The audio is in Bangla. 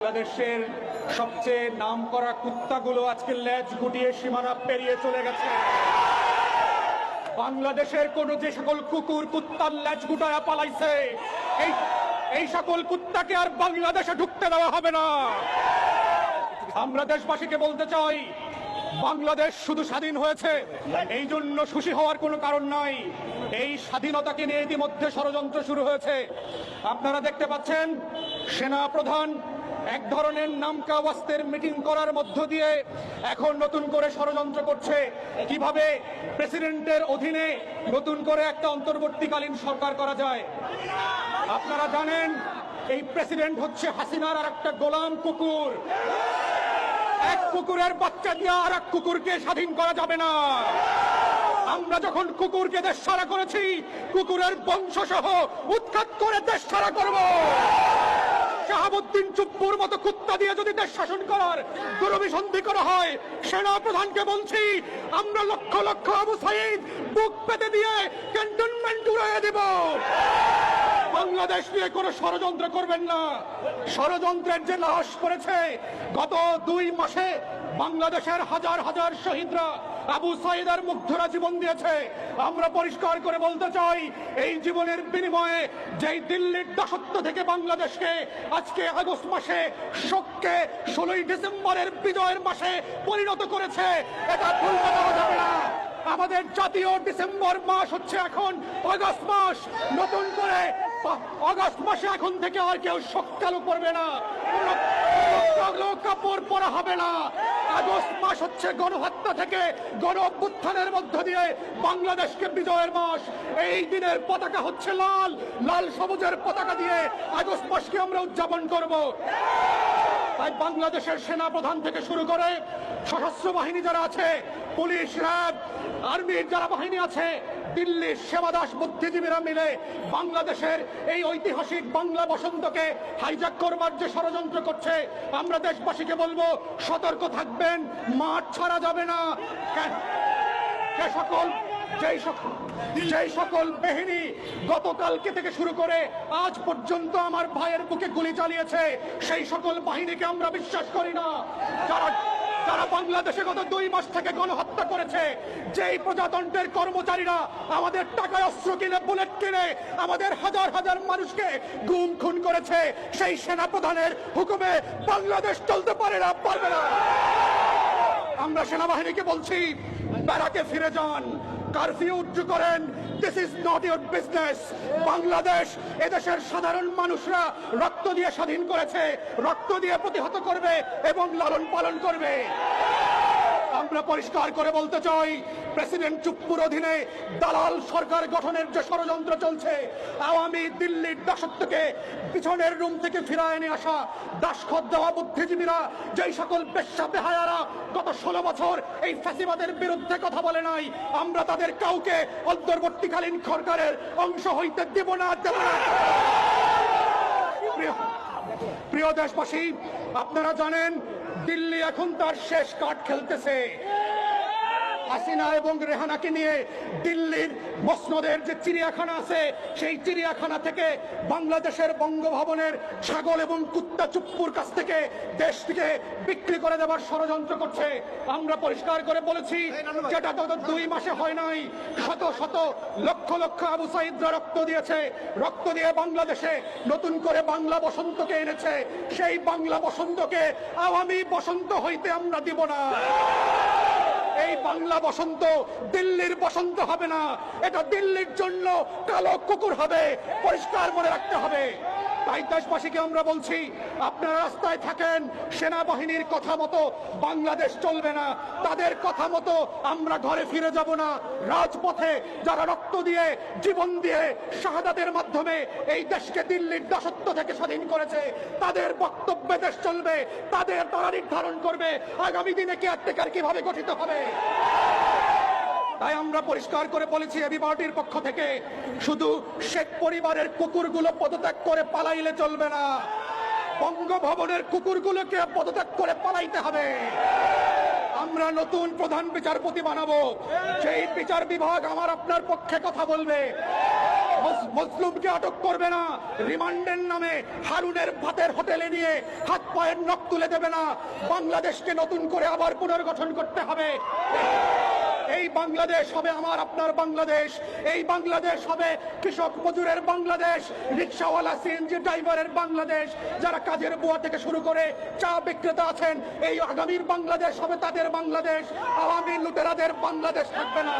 বাংলাদেশের সবচেয়ে নাম করা কুত্তাগুলো আজকে লেজ গুটিয়ে সীমানা পেরিয়ে চলে গেছে। বাংলাদেশের কোন যে সকল কুকুর কুত্তার লেজ গুটায়া পালাইছে, এই এই সকল কুত্তাকে আর বাংলাদেশে ঢুকতে দেওয়া হবে না। আমরা দেশবাসীকে বলতে চাই, বাংলাদেশ শুধু স্বাধীন হয়েছে, এই জন্য খুশি হওয়ার কোনো কারণ নাই। এই স্বাধীনতাকে নিয়ে ইতিমধ্যে ষড়যন্ত্র শুরু হয়েছে। আপনারা দেখতে পাচ্ছেন সেনা প্রধান এক ধরনের নামকা ওয়াস্তের মিটিং করার মধ্য দিয়ে এখন নতুন করে ষড়যন্ত্র করছে। কীভাবে প্রেসিডেন্টের অধীনে নতুন করে একটা অন্তর্বর্তীকালীন সরকার করা যায়? আপনারা জানেন, এই প্রেসিডেন্ট হচ্ছে হাসিনার আর একটা গোলাম কুকুর। এক কুকুরের বাচ্চা দিয়ে আর এক কুকুরকে স্বাধীন করা যাবে না। আমরা যখন কুকুরকে দেশ ছাড়া করেছি, কুকুরের বংশ সহ উৎখাত করে দেশ ছাড়া করব। শাহাবুদ্দিন চুপ্পুর মতো কুত্তা দিয়ে যদি দেশ শাসন করার দুরভিসন্ধি করা হয় সেনা প্রধানকে বলছি, আমরা লক্ষ লক্ষ আবু সাইদ বুক পেতে দিয়ে ক্যান্টনমেন্ট উড়িয়ে দেব। বাংলাদেশ নিয়ে কোনো ষড়যন্ত্র করবেন না। ষড়যন্ত্রের যে লাশ পড়েছে, গত দুই মাসে বাংলাদেশের হাজার হাজার শহীদরা আবু সাইদার মুগ্ধরা জীবন দিয়েছে। আমরা পরিষ্কার করে বলতে চাই, এই জীবনের বিনিময়ে যেই দিল্লির দাসত্ব থেকে বাংলাদেশকে আজকে আগস্ট মাসে শোককে ষোলোই ডিসেম্বরের বিজয়ের মাসে পরিণত করেছে, এটা ভুলতে দেওয়া যাবে না। আমাদের জাতীয় ডিসেম্বর মাস হচ্ছে এখন আগস্ট মাস। নতুন করে আগস্ট মাসে এখন থেকে আর কেউ শোককালু করবে না। কাপড় পরা হবে না। আগস্ট মাস হচ্ছে গণহত্যা থেকে গণ অভ্যুত্থানের মধ্য দিয়ে বাংলাদেশকে বিজয়ের মাস। এই দিনের পতাকা হচ্ছে লাল লাল সবুজের পতাকা দিয়ে আগস্ট মাসকে আমরা উদযাপন করব। তাই বাংলাদেশের সেনা প্রধান থেকে শুরু করে সশস্ত্র বাহিনী যারা আছে, পুলিশ, র্যাব, আর্মির যারা বাহিনী আছে, দিল্লির সেবাদাস বুদ্ধিজীবীরা মিলে বাংলাদেশের এই ঐতিহাসিক বাংলা বসন্তকে হাইজাক করবার যে ষড়যন্ত্র করছে, আমরা দেশবাসীকে বলব, সতর্ক থাকবেন, মাঠ ছাড়া যাবে না। সকল যেই সকল যেই সকল বাহিনী গতকালকে থেকে শুরু করে আজ পর্যন্ত আমার ভাইয়ের বুকে গুলি চালিয়েছে, সেই সকল বাহিনীকে আমরা বিশ্বাস করি না। যারা যারা বাংলাদেশে গত দুই মাস থেকে গণহত্যা করেছে, যেই প্রজাতন্ত্রের কর্মচারীরা আমাদের টাকায় অস্ত্র কিনে, বুলেট কিনে আমাদের হাজার হাজার মানুষকে গুম খুন করেছে, সেই সেনা প্রধানের হুকুমে বাংলাদেশ চলতে পারে না, পারবে না। আমরা সেনাবাহিনীকে বলছি, ব্যারাকে ফিরে যান কারফিউ উজ্জু করেন। This is not your business Bangladesh এদেশের সাধারণ মানুষরা রক্ত দিয়ে স্বাধীন করেছে, রক্ত দিয়ে প্রতিহত করবে এবং লালন পালন করবে। আমরা পরিষ্কার করে বলতে চাই প্রেসিডেন্ট চুপ্পুর অধীনে দালাল সরকার গঠনের যে ষড়যন্ত্র চলছে, আওয়ামী দিল্লির দাসত্বকে পিছনের রুম থেকে ফিরায় এনে আসা, দাসখত দেওয়া বুদ্ধিজীবীরা, যেই সকল পেশা বেহায়ারা গত ষোলো বছর এই ফ্যাসিবাদের বিরুদ্ধে কথা বলে নাই, আমরা তাদের কাউকে অন্তর্বর্তীকালীন সরকারের অংশ হইতে দেব না প্রিয় দেশবাসী, আপনারা জানেন দিল্লি এখন তার শেষ কাঠ খেলতেছে। হাসিনা এবং রেহানাকে নিয়ে দিল্লির মসনদের যে চিড়িয়াখানা আছে সেই চিড়িয়াখানা থেকে বাংলাদেশের বঙ্গভবনের ছাগল এবং কুত্তা চুপ্পুর কাছ থেকে দেশটিকে বিক্রি করে দেওয়ার ষড়যন্ত্র করছে। আমরা পরিষ্কার করে বলেছি যেটা গত দুই মাসে হয় নাই। শত শত লক্ষ লক্ষ আবু সাইদরা রক্ত দিয়েছে। রক্ত দিয়ে বাংলাদেশে নতুন করে বাংলা বসন্তকে এনেছে। সেই বাংলা বসন্তকে আওয়ামী বসন্ত হইতে আমরা দিব না। এই বাংলা বসন্ত দিল্লির বসন্ত হবে না। এটা দিল্লির জন্য কালো কুকুর হবে। পরিষ্কার মনে রাখতে হবে। তাই দেশবাসীকে আমরা বলছি, আপনারা রাস্তায় থাকেন, সেনাবাহিনীর কথা মতো বাংলাদেশ চলবে না। তাদের কথা মতো আমরা ঘরে ফিরে যাব না। রাজপথে যারা রক্ত দিয়ে, জীবন দিয়ে শাহাদাতের মাধ্যমে এই দেশকে দিল্লির দাসত্ব থেকে স্বাধীন করেছে, তাদের বক্তব্যে দেশ চলবে, তাদের তারা নির্ধারণ করবে। আগামী দিনে কে কেয়ারটেকার কীভাবে গঠিত হবে? তাই আমরা পরিষ্কার করে বলেছি এবি পার্টির পক্ষ থেকে, শুধু শেখ পরিবারের কুকুরগুলো পদত্যাগ করে পালাইলে চলবে না। বঙ্গভবনের কুকুরগুলোকে পদত্যাগ করে পালাইতে হবে। আমরা নতুন প্রধান বিচারপতি বানাবো। সেই বিচার বিভাগ আমার আপনার পক্ষে কথা বলবে। মজ- মজলুমকে আটক করবে না। রিমান্ডের নামে হারুনের ভাতের হোটেলে নিয়ে হাত পায়ের নখ তুলে দেবে না। বাংলাদেশকে নতুন করে আবার পুনর্গঠন করতে হবে। এই বাংলাদেশ হবে আমার, আপনার বাংলাদেশ। এই বাংলাদেশ হবে কৃষক মজুরের বাংলাদেশ, রিক্সাওয়ালা সিএনজি ড্রাইভারের বাংলাদেশ। যারা কাজের বুয়া থেকে শুরু করে চা বিক্রেতা আছেন, এই আগামীর বাংলাদেশ হবে তাদের বাংলাদেশ। আওয়ামী লুটেরাদের বাংলাদেশ থাকবে না।